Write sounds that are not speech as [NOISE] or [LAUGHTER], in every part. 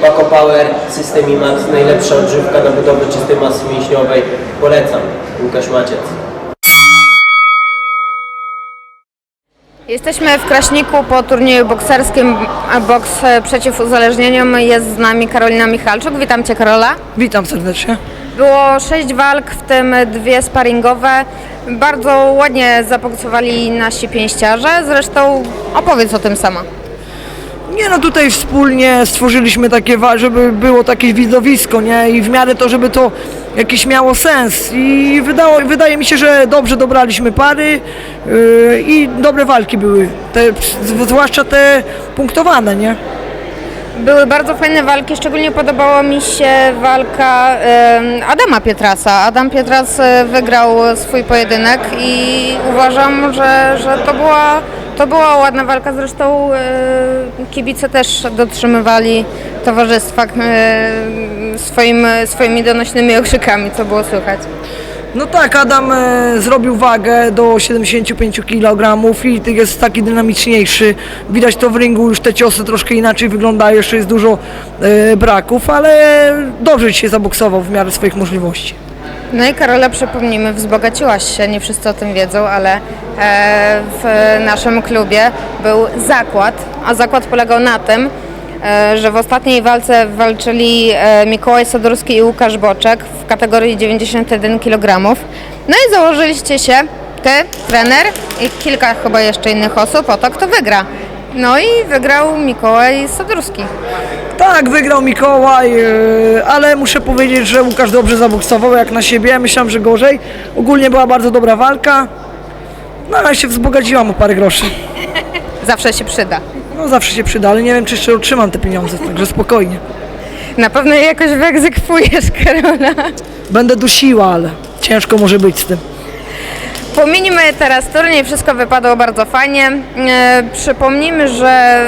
Paco Power, System IMAX, najlepsza odżywka na budowę czystej masy mięśniowej. Polecam. Łukasz Maciec. Jesteśmy w Kraśniku po turnieju bokserskim a boks e, przeciw uzależnieniom. Jest z nami Karolina Michalczuk. Witam Cię Karola. Witam serdecznie. Było sześć walk, w tym dwie sparingowe. Bardzo ładnie zaboksowali nasi pięściarze. Zresztą opowiedz o tym sama. Nie no, tutaj wspólnie stworzyliśmy takie, żeby było takie widowisko, nie? I w miarę to, żeby to jakiś miało sens. I wydało, wydaje mi się, że dobrze dobraliśmy pary yy, i dobre walki były. Te, zwłaszcza te punktowane, nie? Były bardzo fajne walki, szczególnie podobała mi się walka em, Adama Pietrasa. Adam Pietras e, wygrał swój pojedynek i uważam, że, że to, była, to była ładna walka. Zresztą e, kibice też dotrzymywali towarzystwa e, swoim, swoimi donośnymi okrzykami, co było słychać. No tak, Adam e, zrobił wagę do 75 kg i jest taki dynamiczniejszy. Widać to w ringu, już te ciosy troszkę inaczej wyglądają, jeszcze jest dużo braków, ale dobrze dzisiaj zaboksował w miarę swoich możliwości. No i Karola, przypomnijmy, wzbogaciłaś się, nie wszyscy o tym wiedzą, ale e, w naszym klubie był zakład, a zakład polegał na tym, e, że w ostatniej walce walczyli e, Mikołaj Sadurski i Łukasz Boczek w kategorii 91 kg. No i założyliście się, ty, trener i kilka chyba jeszcze innych osób o to, kto wygra. No i wygrał Mikołaj Sadurski. Tak, wygrał Mikołaj, yy, ale muszę powiedzieć, że Łukasz dobrze zaboksował jak na siebie. Myślałem, że gorzej. Ogólnie była bardzo dobra walka. No ale się wzbogaciłam o parę groszy. [LAUGHS] Zawsze się przyda. No zawsze się przyda, ale nie wiem, czy jeszcze otrzymam te pieniądze, także spokojnie. Na pewno je jakoś wyegzekwujesz, Karola. Będę dusiła, ale ciężko może być z tym. Pominimy teraz turniej, wszystko wypadło bardzo fajnie. E, przypomnijmy, że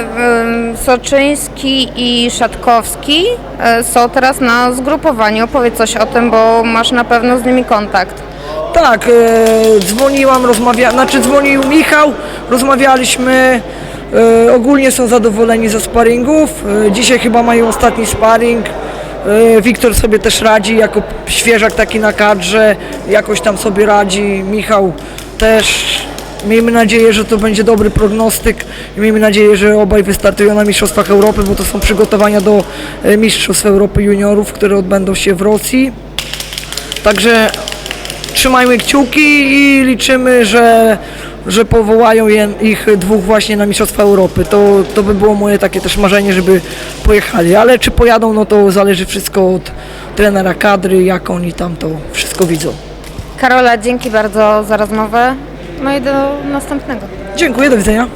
Soczyński i Szatkowski e, są teraz na zgrupowaniu. Opowiedz coś o tym, bo masz na pewno z nimi kontakt. Tak, e, dzwoniłam, rozmawiałam, znaczy dzwonił Michał, rozmawialiśmy, e, ogólnie są zadowoleni ze sparingów, e, dzisiaj chyba mają ostatni sparing, Wiktor sobie też radzi, jako świeżak taki na kadrze, jakoś tam sobie radzi, Michał też, miejmy nadzieję, że to będzie dobry prognostyk. I miejmy nadzieję, że obaj wystartują na Mistrzostwach Europy, bo to są przygotowania do e, Mistrzostw Europy Juniorów, które odbędą się w Rosji. Także trzymajmy kciuki i liczymy, że, że powołają je, ich dwóch właśnie na Mistrzostwa Europy. To, to by było moje takie też marzenie, żeby pojechali. Ale czy pojadą, no to zależy wszystko od trenera kadry, jak oni tam to wszystko widzą. Karola, dzięki bardzo za rozmowę. No i do następnego. Dziękuję, do widzenia.